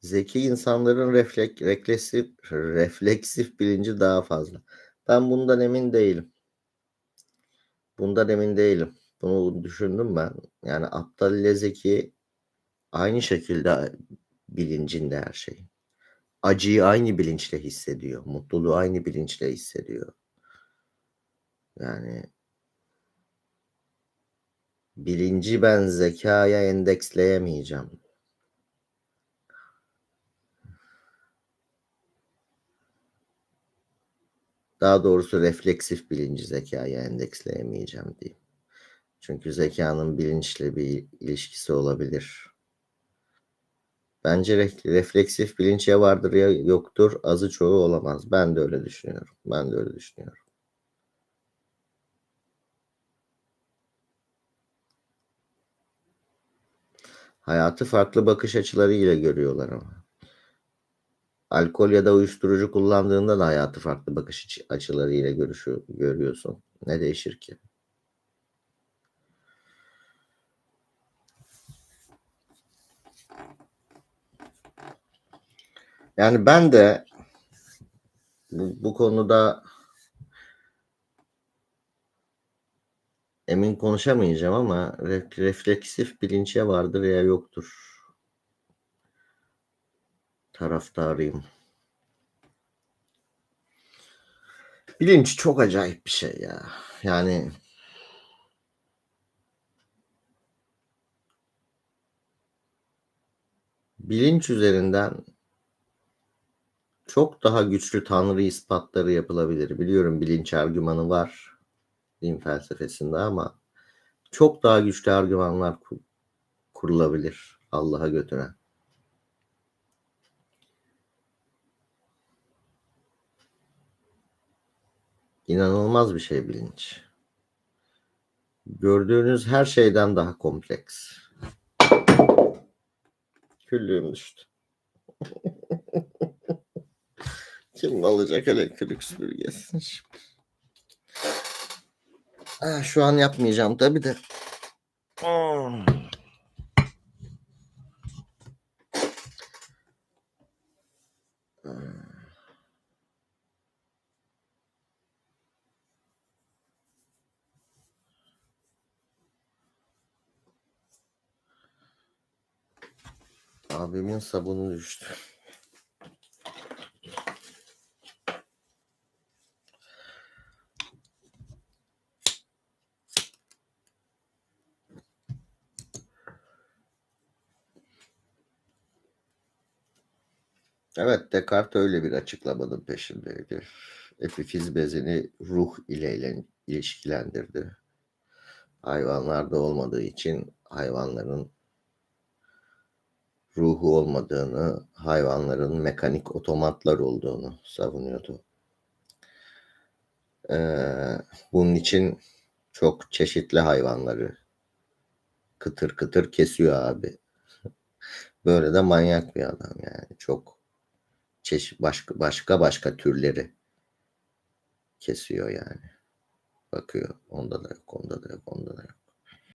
Zeki insanların reflek refleksif refleksif bilinci daha fazla. Ben bundan emin değilim. Bundan emin değilim. Bunu düşündüm ben. Yani aptal ile zeki aynı şekilde bilincinde her şey. Acıyı aynı bilinçle hissediyor. Mutluluğu aynı bilinçle hissediyor. Yani bilinci ben zekaya endeksleyemeyeceğim. Daha doğrusu refleksif bilinci zekaya endeksleyemeyeceğim diyeyim. Çünkü zekanın bilinçle bir ilişkisi olabilir. Bence refleksif bilinç ya vardır ya yoktur. Azı çoğu olamaz. Ben de öyle düşünüyorum. Ben de öyle düşünüyorum. Hayatı farklı bakış açılarıyla görüyorlar ama. Alkol ya da uyuşturucu kullandığında da hayatı farklı bakış açılarıyla görüşü, görüyorsun. Ne değişir ki? Yani ben de bu, bu konuda emin konuşamayacağım ama refleksif bilinçe vardır ya yoktur. Taraftarıyım. Bilinç çok acayip bir şey ya. Yani bilinç üzerinden çok daha güçlü tanrı ispatları yapılabilir. Biliyorum bilinç argümanı var din felsefesinde ama çok daha güçlü argümanlar kurulabilir Allah'a götüren. İnanılmaz bir şey bilinç. Gördüğünüz her şeyden daha kompleks. Küllüğüm düştü. Kim alacak elektrik süpürgesini şimdi? Ah, şu an yapmayacağım tabi de. Hmm. Abimin sabunu düştü. Evet, Descartes öyle bir açıklamanın peşindeydi. Epifiz bezini ruh ile ilişkilendirdi. Hayvanlarda olmadığı için hayvanların ruhu olmadığını, hayvanların mekanik otomatlar olduğunu savunuyordu. Ee, bunun için çok çeşitli hayvanları kıtır kıtır kesiyor abi. Böyle de manyak bir adam yani. Çok çeşit başka başka başka türleri kesiyor yani. Bakıyor. Onda da yok, onda da yok, onda da yok.